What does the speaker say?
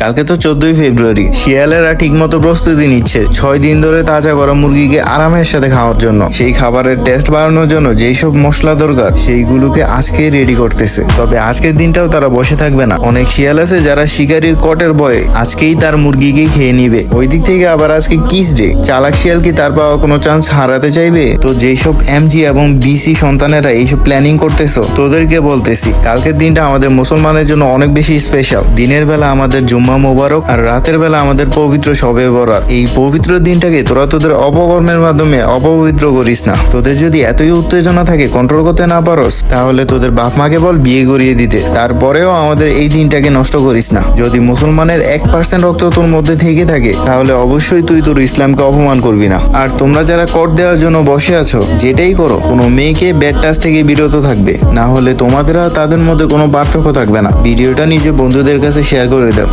কালকে তো চোদ্দই ফেব্রুয়ারি। শিয়ালেরা ঠিক মতো প্রস্তুতি নিচ্ছে। ছয় দিন ধরে তাজা করা মুরগিকে আরামের সাথে খাওয়ার জন্য। সেই খাবারের টেস্ট বাড়ানোর জন্য যেই সব মশলা দরকার, সেইগুলোকে আজকে রেডি করতেছে। তবে আজকের দিনটাও তারা বসে থাকবে না। অনেক শিয়াল আছে যারা শিকারীর কটের ভয়ে আজকেই তার মুরগিকে খেয়ে নিবে। ওই দিক থেকে আবার আজকে কিস ডে চালাক শিয়াল কি তার পাওয়া কোনো চান্স হারাতে চাইবে? তো যেসব এমজি এবং বিসি সন্তানেরা এইসব প্ল্যানিং করতেছো, তোদেরকে বলতেছি, কালকের দিনটা আমাদের মুসলমানের জন্য অনেক বেশি স্পেশাল দিনের বেলা আমাদের জুম্মা মোবারক আর রাতের বেলা আমাদের পবিত্র সবে বরাত এই পবিত্র দিনটাকে তোরা তোদের অপকর্মের মাধ্যমে অপবিত্র করিস না। তোদের যদি এতই উত্তেজনা থাকে কন্ট্রোল করতে না পারোস, তাহলে তোদের বাপ মাকে বল বিয়ে করিয়ে দিতে। তারপরেও আমাদের এই দিনটাকে নষ্ট করিস না। যদি মুসলমানের এক পার্সেন্ট রক্ত তোর মধ্যে থেকে থাকে, তাহলে অবশ্যই তুই তোর ইসলামকে অপমান করবি না। আর তোমরা যারা কর দেওয়ার জন্য বসে আছো, যেটাই করো, কোনো মেয়েকে ব্যাড টাচ থেকে বিরত থাকবে। না হলে তোমাদের আর তাদের মধ্যে কোনো পার্থক্য থাকবে না। ভিডিওটা নিজে বন্ধুদের কাছে শেয়ার করে দাও।